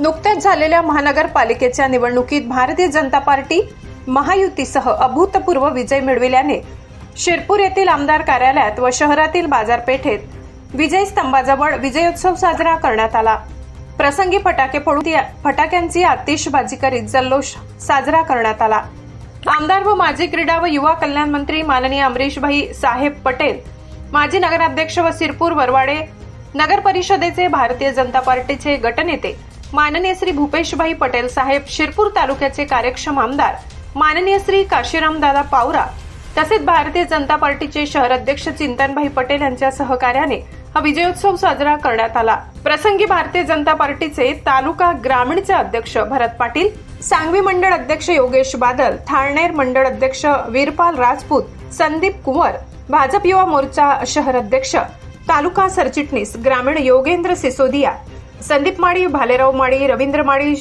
नुकत्याच झालेल्या महानगरपालिकेच्या निवडणुकीत भारतीय जनता पार्टी महायुतीसह अभूतपूर्व विजय मिळविल्याने शिरपूर येथील आमदार कार्यालयात व शहरातील बाजारपेठेत विजय स्तंभाजवळ विजयोत्सव साजरा करण्यात आला. प्रसंगी फटाके फोडून फटाक्यांची आतिषबाजी करीत जल्लोष साजरा करण्यात आला. आमदार व माजी क्रीडा व युवा कल्याण मंत्री माननीय अमरीशभाई साहेब पटेल माजी नगराध्यक्ष व सिरपूर वरवाडे नगर परिषदेचे भारतीय जनता पार्टीचे गटनेते माननीय श्री भूपेशभाई पटेल साहेब शिरपूर तालुक्याचे कार्यक्षम आमदार माननीय श्री काशीराम दादा पावरा तसेच भारतीय जनता पार्टीचे शहर अध्यक्ष चिंतनभाई पटेल यांच्या सहकार्याने हा विजयोत्सव साजरा करण्यात आला. प्रसंगी भारतीय जनता पार्टीचे तालुका ग्रामीणचे अध्यक्ष भरत पाटील सांगवी मंडळ अध्यक्ष योगेश बादल थाळनेर मंडळ अध्यक्ष वीरपाल राजपूत संदीप कुंवर भाजप युवा मोर्चा शहर अध्यक्ष तालुका सरचिटणीस ग्रामीण योगेंद्र सिसोदिया संदीप माळी भालेराव माळी रवींद्र माळी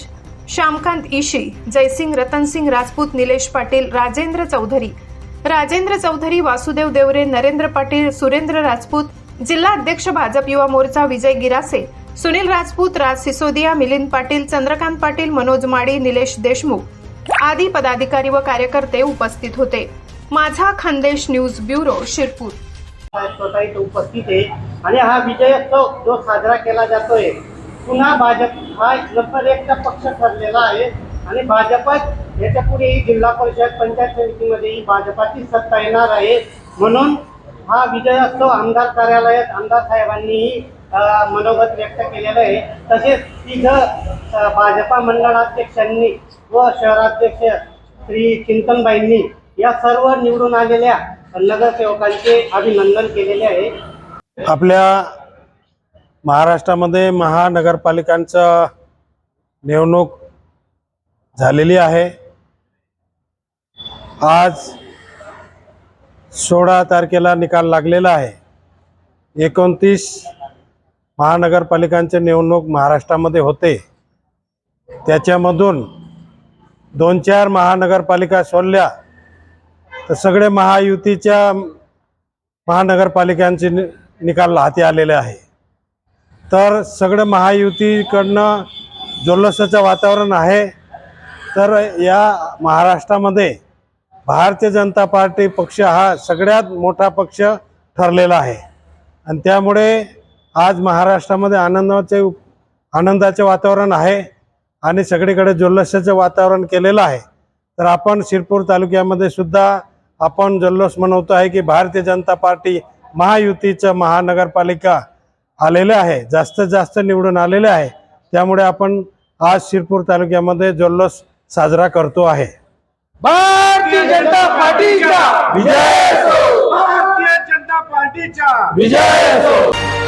श्यामकांत इशी जयसिंग रतनसिंग राजपूत निलेश पाटील राजेंद्र चौधरी राजेंद्र चौधरी वासुदेव देवरे नरेंद्र पाटील सुरेंद्र राजपूत जिल्हा अध्यक्ष भाजप युवा मोर्चा विजय गिरासे सुनील राजपूत राज सिसोदिया मिलिंद पाटील चंद्रकांत पाटील मनोज माडी निलेश देशमुख आदी पदाधिकारी व कार्यकर्ते उपस्थित होते. माझा खानदेश न्यूज ब्युरो शिरपूर. उपस्थित आहे. आणि हा विजयोत्सव जो साजरा केला जातोय पुन्हा भाजप हा नंबर एकचा पक्ष ठरलेला आहे. आणि भाजपच याच्या पुढेही जिल्हा परिषद पंचायत समितीमध्येही भाजपाची सत्ता येणार आहे. म्हणून हा विजयोत्सव आमदार कार्यालयात आमदार साहेबांनीही मनोगत व्यक्त केलेलं आहे. तसेच तिथं भाजपा मंडळाध्यक्षांनी व शहराध्यक्ष श्री चिंतनबाईंनी या सर्व निवडून आलेल्या नगरसेवकांचे अभिनंदन केलेले आहे. आपल्या महाराष्ट्रामध्ये महानगरपालिकांचं निवडणूक झालेली आहे. आज सोळा तारखेला निकाल लागलेला आहे. एकोणतीस महानगरपालिकांचे निवडणूक महाराष्ट्रामध्ये होते. त्याच्यामधून दोन चार महानगरपालिका सोडल्या. तर सगळे महायुतीच्या महानगरपालिकांचे नि निकाल हाती आलेले आहे. तर सगळं महायुतीकडनं जल्लोषाचं वातावरण आहे. तर या महाराष्ट्रामध्ये भारतीय जनता पार्टी पक्ष हा सगळ्यात मोठा पक्ष ठरलेला आहे. आणि त्यामुळे आज महाराष्ट्रामध्ये आनंदाचे आनंदाचे वातावरण आहे आणि सगळीकडे जल्लोषाचं वातावरण केलेलं आहे. तर आपण शिरपूर तालुक्यामध्ये सुद्धा आपण जल्लोष मनवतो आहे की भारतीय जनता पार्टी महायुतीचं महानगरपालिका आलेले आहे जास्तीत जास्त निवडून आलेले आहे. त्यामुळे आपण आज शिरपूर तालुक्यामध्ये जल्लोष साजरा करतो आहे. भारतीय जनता पार्टीचा विजय भारतीय जनता पार्टीचा विजय असो!